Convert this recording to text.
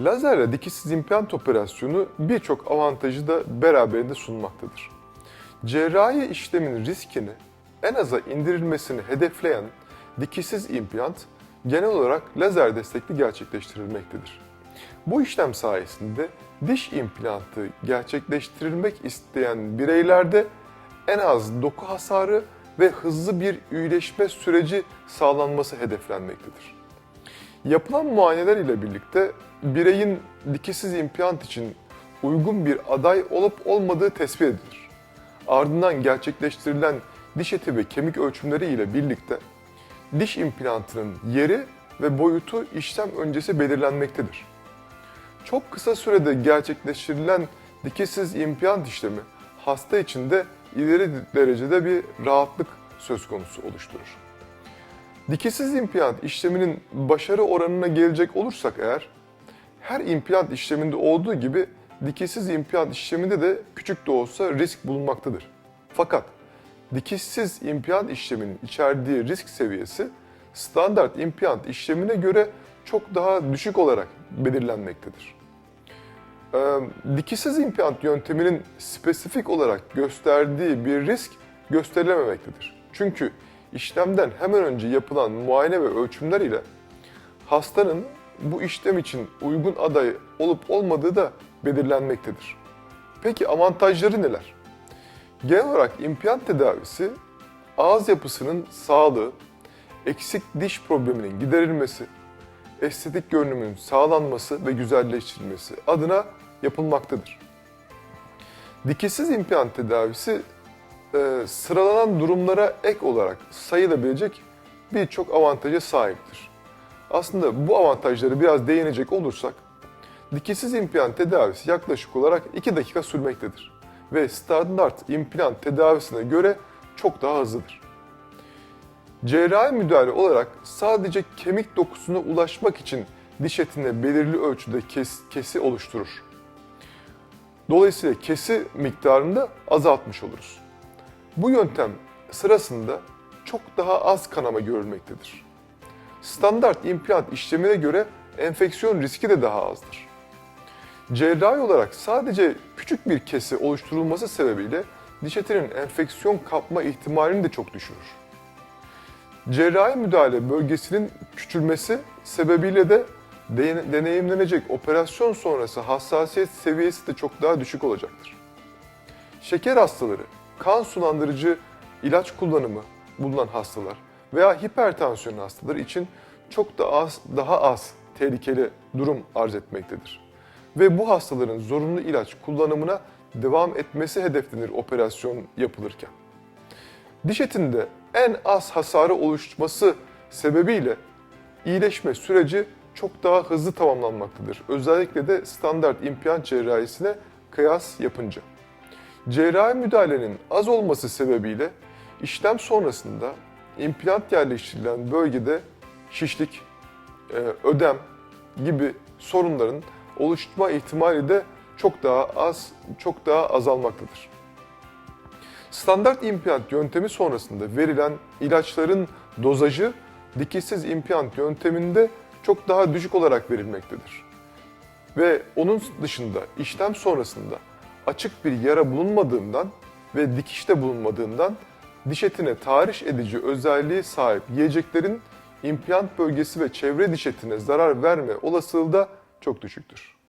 Lazerle dikişsiz implant operasyonu birçok avantajı da beraberinde sunmaktadır. Cerrahi işlemin riskini en aza indirilmesini hedefleyen dikişsiz implant genel olarak lazer destekli gerçekleştirilmektedir. Bu işlem sayesinde diş implantı gerçekleştirilmek isteyen bireylerde en az doku hasarı ve hızlı bir iyileşme süreci sağlanması hedeflenmektedir. Yapılan muayeneler ile birlikte bireyin dikişsiz implant için uygun bir aday olup olmadığı tespit edilir. Ardından gerçekleştirilen diş eti ve kemik ölçümleri ile birlikte diş implantının yeri ve boyutu işlem öncesi belirlenmektedir. Çok kısa sürede gerçekleştirilen dikişsiz implant işlemi hasta için de ileri derecede bir rahatlık söz konusu oluşturur. Dikişsiz implant işleminin başarı oranına gelecek olursak eğer, her implant işleminde olduğu gibi dikişsiz implant işleminde de küçük de olsa risk bulunmaktadır. Fakat dikişsiz implant işleminin içerdiği risk seviyesi standart implant işlemine göre çok daha düşük olarak belirlenmektedir. Ee, dikişsiz implant yönteminin spesifik olarak gösterdiği bir risk gösterilememektedir. Çünkü işlemden hemen önce yapılan muayene ve ölçümler ile hastanın bu işlem için uygun aday olup olmadığı da belirlenmektedir. Peki avantajları neler? Genel olarak implant tedavisi ağız yapısının sağlığı, eksik diş probleminin giderilmesi, estetik görünümün sağlanması ve güzelleştirilmesi adına yapılmaktadır. Dikişsiz implant tedavisi e, sıralanan durumlara ek olarak sayılabilecek birçok avantaja sahiptir. Aslında bu avantajları biraz değinecek olursak, dikişsiz implant tedavisi yaklaşık olarak 2 dakika sürmektedir ve standart implant tedavisine göre çok daha hızlıdır. Cerrahi müdahale olarak sadece kemik dokusuna ulaşmak için diş etine belirli ölçüde kes, kesi oluşturur. Dolayısıyla kesi miktarını da azaltmış oluruz. Bu yöntem sırasında çok daha az kanama görülmektedir. Standart implant işlemine göre enfeksiyon riski de daha azdır. Cerrahi olarak sadece küçük bir kesi oluşturulması sebebiyle diş etinin enfeksiyon kapma ihtimalini de çok düşürür. Cerrahi müdahale bölgesinin küçülmesi sebebiyle de de- deneyimlenecek operasyon sonrası hassasiyet seviyesi de çok daha düşük olacaktır. Şeker hastaları, kan sulandırıcı ilaç kullanımı bulunan hastalar veya hipertansiyon hastaları için çok da az, daha az tehlikeli durum arz etmektedir. Ve bu hastaların zorunlu ilaç kullanımına devam etmesi hedeflenir operasyon yapılırken. Diş etinde en az hasarı oluşması sebebiyle iyileşme süreci çok daha hızlı tamamlanmaktadır. Özellikle de standart implant cerrahisine kıyas yapınca. Cerrahi müdahalenin az olması sebebiyle işlem sonrasında implant yerleştirilen bölgede şişlik, e, ödem gibi sorunların oluşma ihtimali de çok daha az, çok daha azalmaktadır. Standart implant yöntemi sonrasında verilen ilaçların dozajı dikişsiz implant yönteminde çok daha düşük olarak verilmektedir. Ve onun dışında işlem sonrasında açık bir yara bulunmadığından ve dikişte bulunmadığından diş etine tahriş edici özelliği sahip yiyeceklerin implant bölgesi ve çevre diş etine zarar verme olasılığı da çok düşüktür.